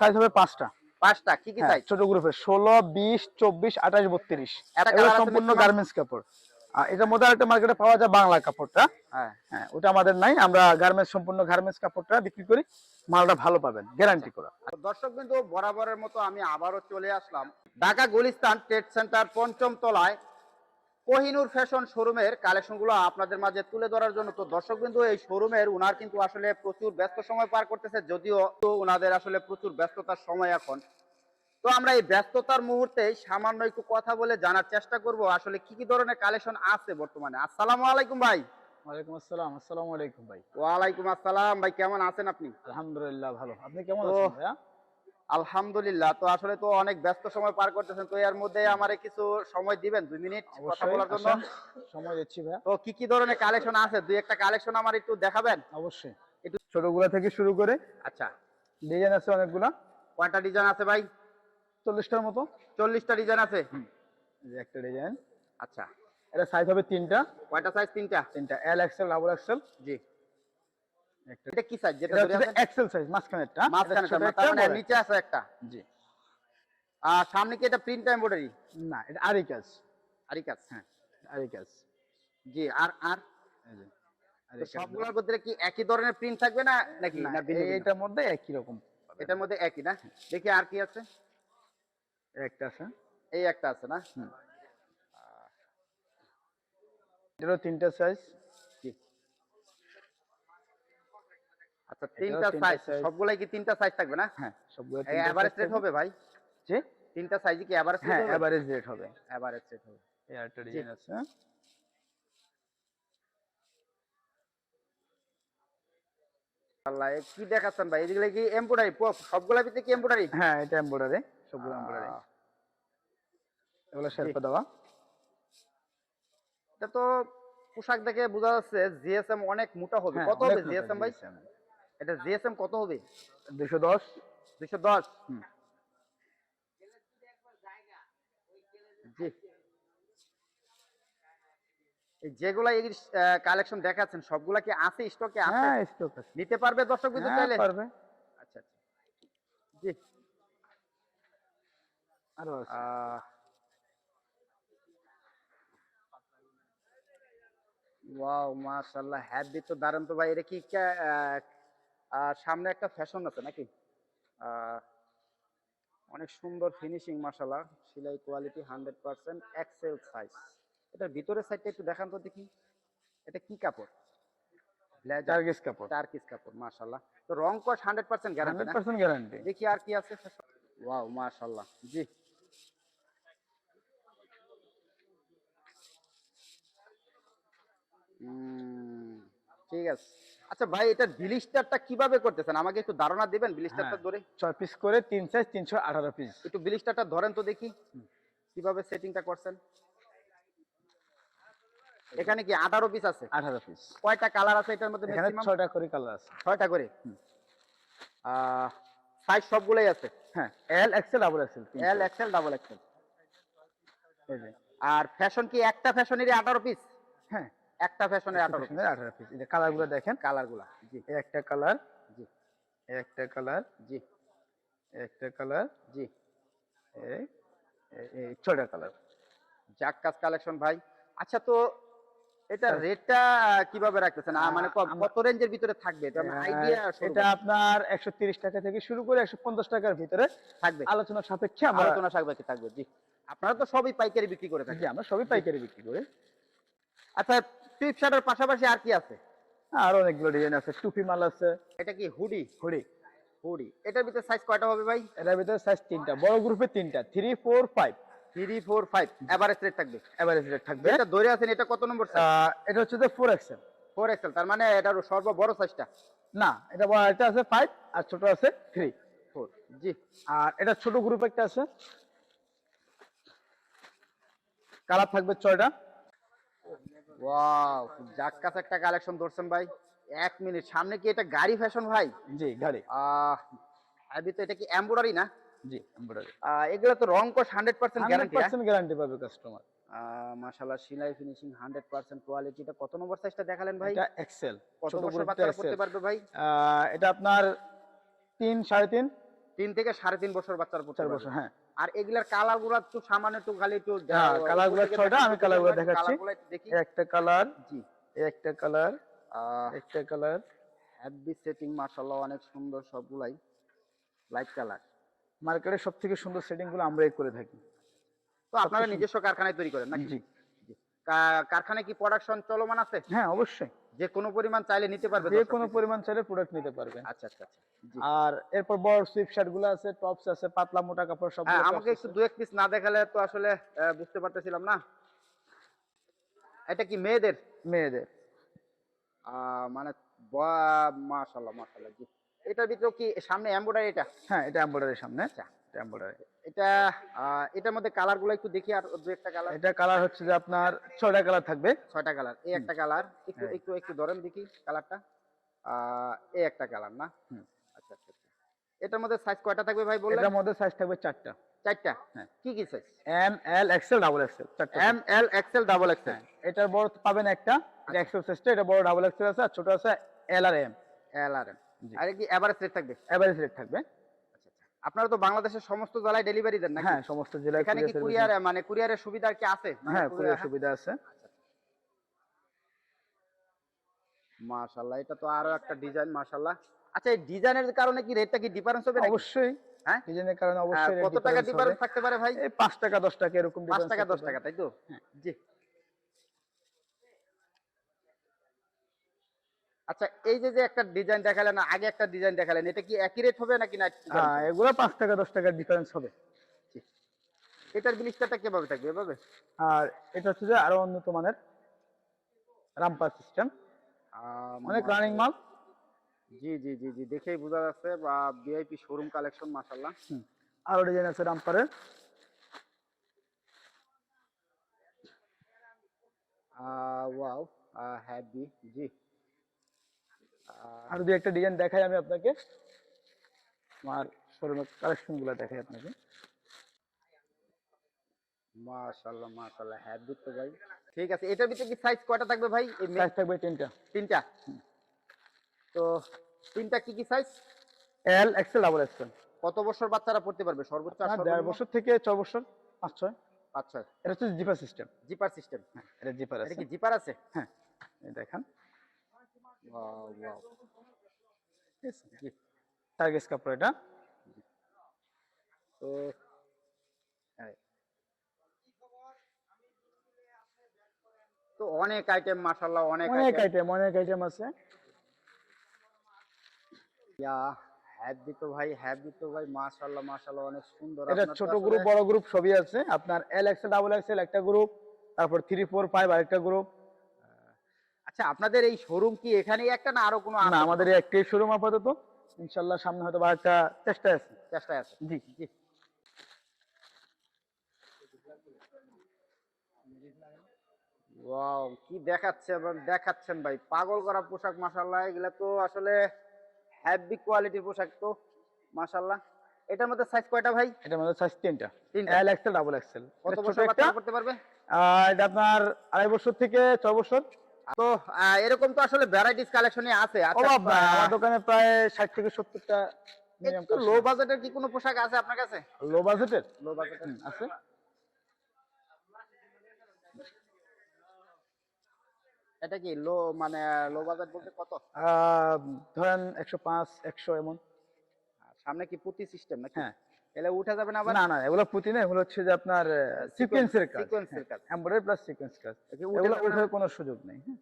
Size হবে পাঁচটা। পাঁচটা কি কি হ্যাঁ, সাইজ ছোট গ্রুপের ষোলো বিশ চব্বিশ আঠাশ বত্রিশ। এগুলো সম্পূর্ণ গার্মেন্টস কাপড়। আর এটার মধ্যে একটা মার্কেটে পাওয়া যায় বাংলা কাপড়টা। হ্যাঁ। হ্যাঁ ওটা আমাদের নাই। আমরা গার্মেন্টস সম্পূর্ণ গার্মেন্টস কাপড়টা বিক্রি করি। মালটা ভালো পাবেন গ্যারান্টি করা। দর্শক বিন্দু বরাবরের মতো আমি আবারও চলে আসলাম। ঢাকা গুলিস্তান ট্রেড সেন্টার পঞ্চম তলায়। কোহিনুর ফ্যাশন শোরুমের কালেকশনগুলো আপনাদের মাঝে তুলে ধরার জন্য তো দর্শক বিন্দু এই শোরুমের উনার কিন্তু আসলে প্রচুর ব্যস্ত সময় পার করতেছে যদিও উনাদের আসলে প্রচুর ব্যস্ততার সময় এখন। তো আমরা এই ব্যস্ততার মুহূর্তে সামান্য একটু কথা বলে জানার চেষ্টা করব আসলে কি কি ধরনের কালেকশন আছে বর্তমানে? আসসালামু আলাইকুম ভাই। ওয়ালাইকুম আসসালাম আসসালামু আলাইকুম ভাই। ওয়ালাইকুম আসসালাম ভাই কেমন আছেন আপনি? আলহামদুলিল্লাহ ভালো। আপনি কেমন আছেন ভাইয়া? আলহামদুলিল্লাহ তো আসলে তো অনেক ব্যস্ত সময় পার করতেছেন তো এর মধ্যে আমারে কিছু সময় দিবেন দুই মিনিট কথা অবশ্যই বলার জন্য? সময় দিচ্ছি ভাইয়া। তো কি কি ধরনের কালেকশন আছে? দুই একটা কালেকশন আমার একটু দেখাবেন? অবশ্যই। একটু ছোটগুলা থেকে শুরু করে আচ্ছা। ডিজাইন আছে অনেকগুলা। কয়টা ডিজাইন আছে ভাই? চল্লিশটার মতো। চল্লিশটা ডিজাইন আছে? এই যে একটা ডিজাইন আচ্ছা। এটা সাইজ হবে তিনটা। কয়টা সাইজ তিনটা? তিনটা। এল এক্সেল ডাবল এক্সেল জি। এটা কি সাইজ যেটা ধরে আছেন? এক্সেল সাইজ মাঝখানেরটা মাঝখানে তার একটা, মানে নিচে আছে একটা। জি। আর সামনে কি এটা প্রিন্ট এমব্রয়ডারি না এটা আরি কাজ আরি কাজ হ্যাঁ। আরি কাজ জি আর আর? এই যে তো আরি কাজ সবগুলোর মধ্যে কি একই ধরনের প্রিন্ট থাকবে না নাকি না? এটার মধ্যে একই রকম এটার মধ্যে একই না? দেখি আর কি আছে? একটা আছে। এই একটা আছে না। এটারও তিনটা সাইজ আচ্ছা তিনটা সাইজ সবগুলাই কি তিনটা সাইজ থাকবে না? হ্যাঁ সবগুলো এভারেজ রেট হবে ভাই? জি? তিনটা কি এভারেজ রেট হবে? এভারেজ রেট হবে। এভারেজ রেট হবে। এই আরেকটা ডিজাইন আছে। আল্লাহ কি দেখাচ্ছেন ভাই? এগুলো কি এমব্রয়ডারি সবগুলা ভিতরে কি এমব্রয়ডারি হ্যাঁ এটা এমব্রয়ডারি সবগুলো এমব্রয়ডারি এগুলো শেরপা দেওয়া। এটা তো পোশাক দেখে বোঝা যাচ্ছে জিএসএম অনেক মোটা হবে। হ্যাঁ, কত হবে জিএসএম ভাই? এটা জিএসএম কত হবে? দুশো দশ। দুশো দশ? হুম। জি। এই যেগুলা এই কালেকশন দেখাচ্ছেন সবগুলা কি আছে স্টকে আছে? হ্যাঁ স্টক আছে। নিতে পারবে দর্শক বিন্দু হ্যাঁ, চাইলে পারবে। আচ্ছা আচ্ছা। জি। আরও আছে। আহ, ওয়াও মাশাআল্লাহ হ্যাপি তো দারুণ তো ভাই। এটা কি আহ, সামনে একটা ফ্যাশন আছে নাকি? অনেক সুন্দর ফিনিশিং মশালা সেলাই quality hundred percent XL size এটার ভিতরের সাইডটা একটু দেখান তো দেখি। এটা কি কাপড়? কাপড়। টার্কিস কাপড় মাশাআল্লাহ। তো রং কস গ্যারান্টি হান্ড্রেড না? পার্সেন্ট গ্যারান্টি দেখি আর কি আছে। ওয়াও মাশাআল্লাহ। জি। ঠিক আছে। আচ্ছা ভাই এটা বিলিস্টারটা কীভাবে করতেছেন? আমাকে একটু ধারণা দিবেন বিলিস্টারটা হ্যাঁ। ধরে। ছয় পিস করে তিন সাইজ তিনশো আঠারো পিস একটু বিলিস্টারটা ধরেন তো দেখি। কীভাবে সেটিংটা করছেন? এখানে কি আঠারো পিস আছে? আঠারো পিস কয়টা কালার আছে এটার মধ্যে এখানে maximum? ছয়টা করে কালার আছে। ছয়টা করে? সাইজ সবগুলোই আছে? হ্যাঁ L XL double XL L XL double XL আর ফ্যাশন কি একটা ফ্যাশনেরই আঠারো পিস হ্যাঁ। একটা ফ্যাশনের আঠারো পিস আঠারো পিস এই যে কালারগুলো দেখেন। কালারগুলা জি একটা কালার জি। একটা কালার জি। একটা কালার জি। এই ছয়টা কালার জাক্কাস কালেকশন ভাই। আচ্ছা তো এটা রেটটা কীভাবে রাখতেছেন? মানে কত রেঞ্জের ভিতরে থাকবে? এটা আইডিয়া এটা আপনার একশো তিরিশ টাকা থেকে শুরু করে একশো পঞ্চাশ টাকার ভিতরে থাকবে। আলোচনা সাপেক্ষে আমরা আলোচনা সাপেক্ষে থাকবে জি। আপনারা তো সবই পাইকারি বিক্রি করে জি, থাকেন আমরা সবই পাইকারি বিক্রি করি। আচ্ছা টিপ শার্টের পাশাপাশি আর কি আছে? আর অনেকগুলো ডিজাইন আছে। টুপি মাল আছে। এটা কি হুডি? হুডি। হুডি। এটার ভিতরে সাইজ কয়টা হবে ভাই? এটার ভিতরে সাইজ তিনটা। বড় গ্রুপে তিনটা। Three four five three four five average rate থাকবে। এভারেজ রেট থাকবে। এটা ধরে আছেন এটা কত নম্বর সাইজ এটা হচ্ছে যে ফোর এক্সেল ফোর এক্সেল তার মানে এটার সর্ব বড় সাইজটা না এটা বড় এটা আছে ফাইভ আর ছোট আছে থ্রি ফোর জি। আর এটা ছোট গ্রুপ একটা আছে। কালার থাকবে ছয়টা। ওয়াও জাক্কাস একটা কালেকশন ধরছেন ভাই। এক মিনিট সামনে কি এটা গাড়ি ফ্যাশন ভাই? জি গাড়ি। আহ আবি তো এটা কি এমব্রয়ডারি না? জি এমব্রয়ডারি এগুলো তো রং percent hundred guarantee percent guarantee পাবে কাস্টমার মাশাল্লাহ সিলাই ফিনিশিং হান্ড্রেড পার্সেন্ট কোয়ালিটি এটা কত নম্বর সাইজটা দেখালেন ভাই? এটা এক্সেল কত বছর বাচ্চারা পড়তে পারবে ভাই? এটা আপনার তিন সাড়ে তিন? তিন থেকে সাড়ে তিন বছর বাচ্চার পড়তে পারবে। বছর হ্যাঁ। আর এগুলার কালারগুলা একটু সামান্য একটু খালি একটু হ্যাঁ, colour গুলো ছয়টা, আমি colour গুলো দেখাচ্ছি। একটা কালার জি। একটা কালার একটা কালার হ্যাভি সেটিং মাশাআল্লাহ অনেক সুন্দর সবগুলাই। লাইট কালার মার্কেটের সব থেকে সুন্দর সেটিংগুলো আমরাই করে থাকি। তো আপনারা নিজস্ব কারখানায় তৈরি করেন নাকি? জি। কারখানায় কি প্রোডাকশন চলমান আছে? হ্যাঁ অবশ্যই। যে কোনো পরিমাণ চাইলে নিতে পারবে যে? কোনো পরিমাণ চাইলে প্রোডাক্ট নিতে পারবেন। আচ্ছা আচ্ছা আচ্ছা। আর এরপর বড় সুইপ শার্টগুলো আছে টপস আছে পাতলা মোটা কাপড় সব হ্যাঁ আমাকে একটু দু এক পিস না দেখালে তো আসলে বুঝতে পারতেছিলাম না। এটা কি মেয়েদের? মেয়েদের। মানে মাশাল্লাহ মাশাল্লাহ জি। এটার ভিতরে কি সামনে এমব্রয়ডারি এটা? হ্যাঁ এটা এমব্রয়ডারির সামনে। আচ্ছা। এমব্রয়ডারি এটা এটার মধ্যে কালার একটু দেখি আর দু একটা কালার এটা কালার হচ্ছে যে আপনার ছয়টা কালার থাকবে। ছয়টা কালার এই একটা কালার একটু হ্যাঁ। একটু একটু ধরেন দেখি কালারটা এই একটা কালার না? আচ্ছা আচ্ছা আচ্ছা। এটার মধ্যে সাইজ কয়টা থাকবে ভাই বললেন? এটার মধ্যে সাইজ থাকবে চারটা। চারটা? হ্যাঁ। কি কি size M L XL double XL চারটা M L XL double XL এটার বড় পাবেন একটা। এক্সেল সাইজটা এটা বড় ডাবল এক্সেল আছে আর ছোট আছে এল আর এম এল আর এম আর কি এভারেজ রেট থাকবে? এভারেজ রেট থাকবে। আপনারা তো বাংলাদেশের সমস্ত জেলায় ডেলিভারি দেন নাকি? হ্যাঁ সমস্ত জেলায় এখানে কি কুরিয়ার মানে কুরিয়ারের সুবিধা কি আছে? আছে। হ্যাঁ কুরিয়ার সুবিধা আছে। মাশাআল্লাহ এটা তো আরও একটা ডিজাইন মাশাআল্লাহ। আচ্ছা এই ডিজাইনের কারণে কি রেটটা কি ডিফারেন্স হবে নাকি? অবশ্যই। হ্যাঁ? ডিজাইনের কারণে অবশ্যই কত টাকা ডিফারেন্স থাকতে পারে ভাই? এই পাঁচ টাকা দশ টাকা এরকম পাঁচ difference টাকা থাকতে দশ টাকা তাই তো? জি। আচ্ছা এই যে যে একটা ডিজাইন দেখালেন আগে একটা ডিজাইন দেখালেন এটা কি একই রেট হবে নাকি না হ্যাঁ এগুলো পাঁচ টাকা দশ টাকার ডিফারেন্স হবে। এটার ব্লিস্টারটা কীভাবে থাকবে এভাবে? আর এটা হচ্ছে যে আরও উন্নত মানের রামপার সিস্টেম অনেক রানিং মাল। জি জি জি জি দেখেই বোঝা যাচ্ছে বা ভিআইপি শোরুম কালেকশন মাশাআল্লাহ। আরও ডিজাইন আছে রামপারের। ওয়াও হ্যাপি জি। আর দুই একটা ডিজাইন দেখাই আমি আপনাকে। আমার শোরুমের কালেকশনগুলো দেখাই আপনাকে। মাশাআল্লাহ মাশাআল্লাহ। হ্যাপি তো ভাই। ঠিক আছে এটার ভিতরে কি সাইজ কয়টা থাকবে ভাই? এই সাইজ থাকবে তিনটা। তিনটা? তো তিনটা কি কি size L XL double XL কত বছর বাচ্চারা পড়তে পারবে? সর্বোচ্চ আর দেড় বছর থেকে ছয় বছর পাঁচ ছয়। পাঁচ ছয়। এটা হচ্ছে জিপার সিস্টেম জিপার সিস্টেম এটা জিপার আছে এটা কি জিপার আছে? হ্যাঁ দেখেন। ওয়াও জি টার্গেস কাপড় এটা তো তো অনেক আইটেম মাশাআল্লাহ অনেক অনেক আইটেম অনেক আইটেম আছে। ইয়া হ্যাপি তো ভাই হ্যাপি তো ভাই মাশাআল্লাহ মাশাআল্লাহ অনেক সুন্দর। এটা ছোট গ্রুপ বড় গ্রুপ সবই আছে। আপনার এল এক্সেল ডাবল এক্সেল একটা গ্রুপ তারপর থ্রি ফোর ফাইভ আরেকটা গ্রুপ আচ্ছা আপনাদের এই শোরুম কি এখানেই একটা না আরও কোনো না আমাদের একটাই শোরুম আপাতত। ইনশাল্লাহ সামনে হয়তো বা একটা চেষ্টা আছে। চেষ্টায় আছে? জি। জি। ওয়াও কি দেখাচ্ছে দেখাচ্ছেন ভাই। পাগল করা পোশাক মাশাআল্লাহ এগুলা তো আসলে হ্যাভি কোয়ালিটি পোশাক তো মাশাআল্লাহ। এটার মধ্যে সাইজ কয়টা ভাই? এটার মধ্যে সাইজ তিনটা। এল এক্সেল ডাবল এক্সেল কত বছর বাচ্চা করতে পারবে? এটা আপনার আড়াই বছর থেকে ছয় বছর। তো এরকম তো আসলে ভ্যারাইটিস কালেকশনে আছে। আচ্ছা, আমার দোকানে প্রায় ষাট থেকে সত্তরটা একটু লো বাজেটের কি কোনো পোশাক আছে আপনার কাছে? লো বাজেটের লো বাজেটের আছে। এটা কি লো মানে লো বাজেট বলতে কত? ধরেন একশো পাঁচ একশো এমন। সামনে কি পুঁতি সিস্টেম নাকি? হ্যাঁ। এলে উঠে যাবে না না না এগুলো পুঁতি না এগুলো হচ্ছে যে আপনার সিকোয়েন্সের কাজ। সিকোয়েন্সের কাজ। এমব্রয়ডারি প্লাস সিকোয়েন্স কাজ। এগুলো কোনো সুযোগ নেই হ্যাঁ?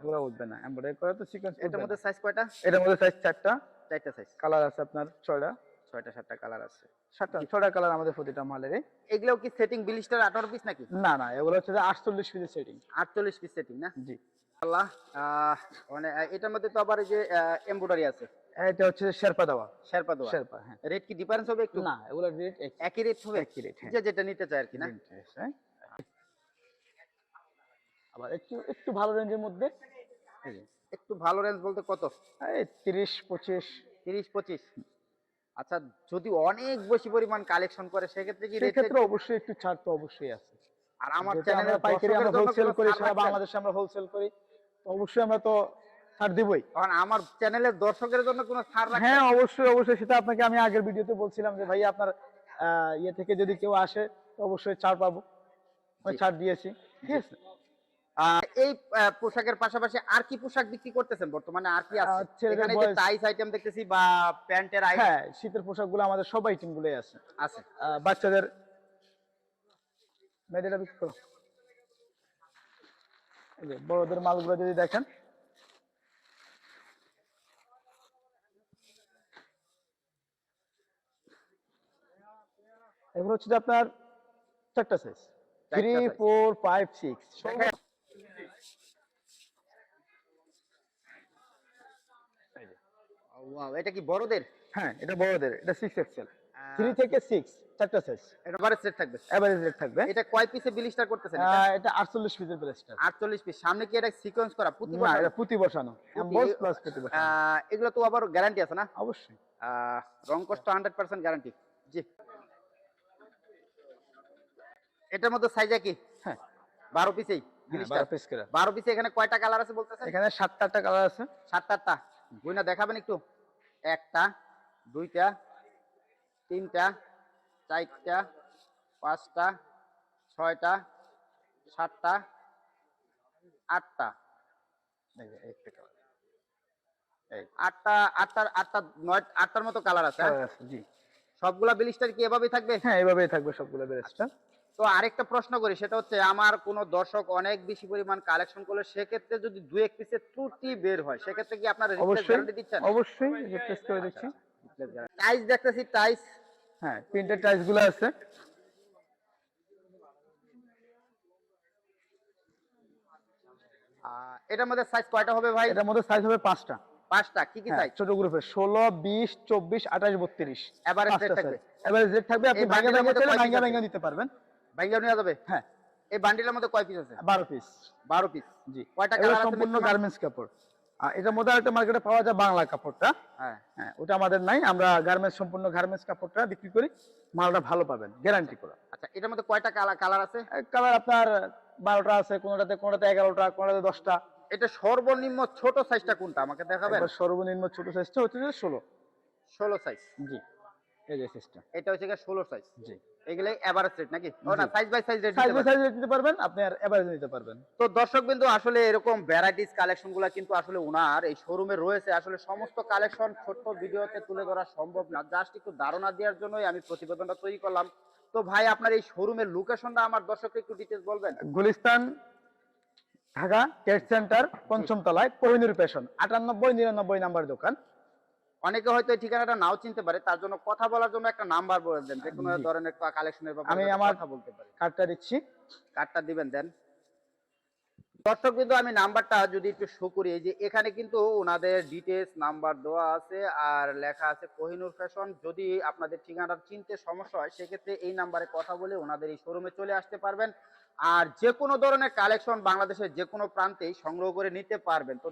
এগুলো উঠবে না। এমব্রয়ডারি করে তো সিকোয়েন্স এটার মধ্যে সাইজ কয়টা? এটার মধ্যে সাইজ চারটা। চারটা সাইজ কালার আছে আপনার ছয়টা। ছয়টা সাতটা কালার আছে। সাতটা ছয়টা কালার আমাদের প্রতিটা মালের এগুলো কি সেটিং বিলিস্টার আঠারো পিস নাকি? না না এগুলো হচ্ছে যে আটচল্লিশ পিসের সেটিং আটচল্লিশ পিস সেটিং না? জি। আল্লাহ মানে এটার মধ্যে তো আবার যে এমব্রয়ডারি আছে। এটা হচ্ছে শেরপা দেওয়া। শেরপা দেওয়া। শেরপা হ্যাঁ। রেট কি ডিফারেন্স হবে একটু? না এগুলো রেট একই রেট হবে। একই rate, হ্যাঁ। যে যেটা নিতে চায় আর কি না? আবার একটু একটু ভালো রেঞ্জের মধ্যে। একটু ভালো রেঞ্জ বলতে কত? তিরিশ পঁচিশ। তিরিশ পঁচিশ। আচ্ছা যদি অনেক বেশি পরিমাণ কালেকশন করে সেক্ষেত্রে কি রেট সেক্ষেত্রে অবশ্যই একটু ছাড় তো অবশ্যই আছে। আর আমার চ্যানেলে পাইকারি আমরা হোলসেল করি সারা বাংলাদেশে আমরা হোলসেল করি অবশ্যই আমরা তো ছাড় দিবই। কারণ আমার চ্যানেলের দর্শকের জন্য কোনো ছাড় হ্যাঁ অবশ্যই অবশ্যই সেটা আপনাকে আমি আগের ভিডিওতে বলছিলাম যে ভাই আপনার ইয়ে থেকে যদি কেউ আসে অবশ্যই ছাড় পাবো। ছাড় দিয়েছি। ঠিক আছে। এই পোশাকের পাশাপাশি আর কি পোশাক বিক্রি করতেছেন বর্তমানে? আর কি আছে? এখানে যে টাইস আইটেম দেখতেছি বা প্যান্টের আইটেম হ্যাঁ শীতের পোশাকগুলো আমাদের সব আইটেম গুলোই আছে। আছে। বাচ্চাদের মেয়েদেরা বিক্রি করো। বড়দের মালগুলো যদি দেখেন। এগুলো হচ্ছে আপনার চারটা size three four five six দেখেন। Wow, এটা কি বড়দের? হ্যাঁ এটা বড়দের এটা সিক্স এক্সেল থ্রি থেকে সিক্স চারটা সাইজ এটা বারে সেট থাকবে। এভারেজ রেট থাকবে। এটা কয় পিসে বিলিস্টার করতেছেন এটা? আটচল্লিশ পিসের প্রেসটা আটচল্লিশ পিস সামনে কি এটা সিকোয়েন্স করা? প্রতি না এটা পুঁতি বসানো। প্লাস পুঁতি বসানো। এগুলো তো আবার গ্যারান্টি আছে না? অবশ্যই। আহ, রং কষ্ট হান্ড্রেড পার্সেন্ট গ্যারান্টি জি। এটার মধ্যে সাইজ কি হ্যাঁ বারো পিসেই হ্যাঁ, বারো পিস করে। বারো পিসে এখানে কয়টা কালার আছে বলতেছেন? এখানে সাতটা আটটা কালার আছে। সাতটা আটটা। বইনা দেখাবেন একটু। একটা দুইটা তিনটা চারটা পাঁচটা ছয়টা সাতটা আটটা। আটটা আটটা আটটা নয় আটটার মতো কালার আছে হ্যাঁ? জি। সবগুলা বিলিস্টার কি এভাবেই থাকবে? হ্যাঁ এভাবেই থাকবে সবগুলা বেরেস্টটা তো আরেকটা প্রশ্ন করি সেটা হচ্ছে আমার কোনো দর্শক অনেক বেশি পরিমাণ কালেকশন করলে সেক্ষেত্রে যদি দু এক পিসের ত্রুটি বের হয় সেক্ষেত্রে কি আপনারা গ্যারান্টি দিচ্ছেন? অবশ্যই রিপ্লেস করে দিচ্ছি। টাইস দেখতেছি টাইস হ্যাঁ প্রিন্টেড টাইলসগুলো আছে। এটার মধ্যে সাইজ কয়টা হবে ভাই? এটার মধ্যে সাইজ হবে পাঁচটা। পাঁচটা কি কি হ্যাঁ, সাইজ ছোট গ্রুপে ষোলো বিশ চব্বিশ আঠাশ বত্রিশ। Average rate থাকবে? এভারেজ রেট থাকবে আপনি ভাঙা ভাঙা নিতে পারবেন। নেওয়া যাবে? হ্যাঁ। এই বান্ডিলের মধ্যে কয় পিস আছে? বারো পিস বারো পিস জি। কয়টা কালার আছে সম্পূর্ণ গার্মেন্টস কাপড়। আর এটার মধ্যে একটা মার্কেটে পাওয়া যায় বাংলা কাপড়টা। হ্যাঁ। হ্যাঁ ওটা আমাদের নাই। আমরা গার্মেন্টস সম্পূর্ণ গার্মেন্টস কাপড়টা বিক্রি করি। মালটা ভালো পাবেন গ্যারান্টি করা। আচ্ছা এটার মধ্যে কয়টা কালার আছে? কালার আপনার বারোটা আছে কোনোটাতে কোনোটাতে এগারোটা কোনোটাতে দশটা। এটা সর্বনিম্ন ছোট সাইজটা কোনটা? আমাকে দেখাবেন? সর্বনিম্ন ছোট সাইজটা হচ্ছে ষোলো। ষোলো সাইজ জি। এই যে সাইজটা এটা হচ্ছে ষোলো সাইজ জি। এগুলো এভারেজ রেট নাকি? ও না size by size rate size by size নিতে পারবেন আপনি আর এভারেজ নিতে পারবেন। তো দর্শক বিন্দু আসলে এরকম ভ্যারাইটিস কালেকশনগুলা কিন্তু আসলে উনার এই শোরুমে রয়েছে। আসলে সমস্ত কালেকশন ছোট্ট ভিডিওতে তুলে ধরা সম্ভব না। জাস্ট একটু ধারণা দেওয়ার জন্যই আমি প্রতিবেদনটা তৈরি করলাম। তো ভাই আপনার এই শোরুমের লোকেশনটা আমার দর্শককে একটু ডিটেলস বলবেন? গুলিস্তান ঢাকা টেস্ট সেন্টার পঞ্চম তলায় কোহিনুর পেশন আটানব্বই নিরানব্বই নাম্বার দোকান। অনেকে হয়তো এই ঠিকানাটা নাও চিনতে পারে তার জন্য কথা বলার জন্য একটা নাম্বার বলে দেন যে কোনো ধরনের কালেকশনের ব্যাপারে আমি আমার- কথা বলতে পারি। কার্ডটা দিচ্ছি। কার্ডটা দিবেন দেন। দর্শক কিন্তু আমি নাম্বারটা যদি একটু শো করি এই যে এখানে কিন্তু ওনাদের ডিটেলস নাম্বার দেওয়া আছে আর লেখা আছে কোহিনুর ফ্যাশন যদি আপনাদের ঠিকানাটা চিনতে সমস্যা হয় সেক্ষেত্রে এই নাম্বারে কথা বলে ওনাদের এই শোরুমে চলে আসতে পারবেন। আর যে কোনো ধরনের কালেকশন বাংলাদেশের যে কোনো প্রান্তেই সংগ্রহ করে নিতে পারবেন। তো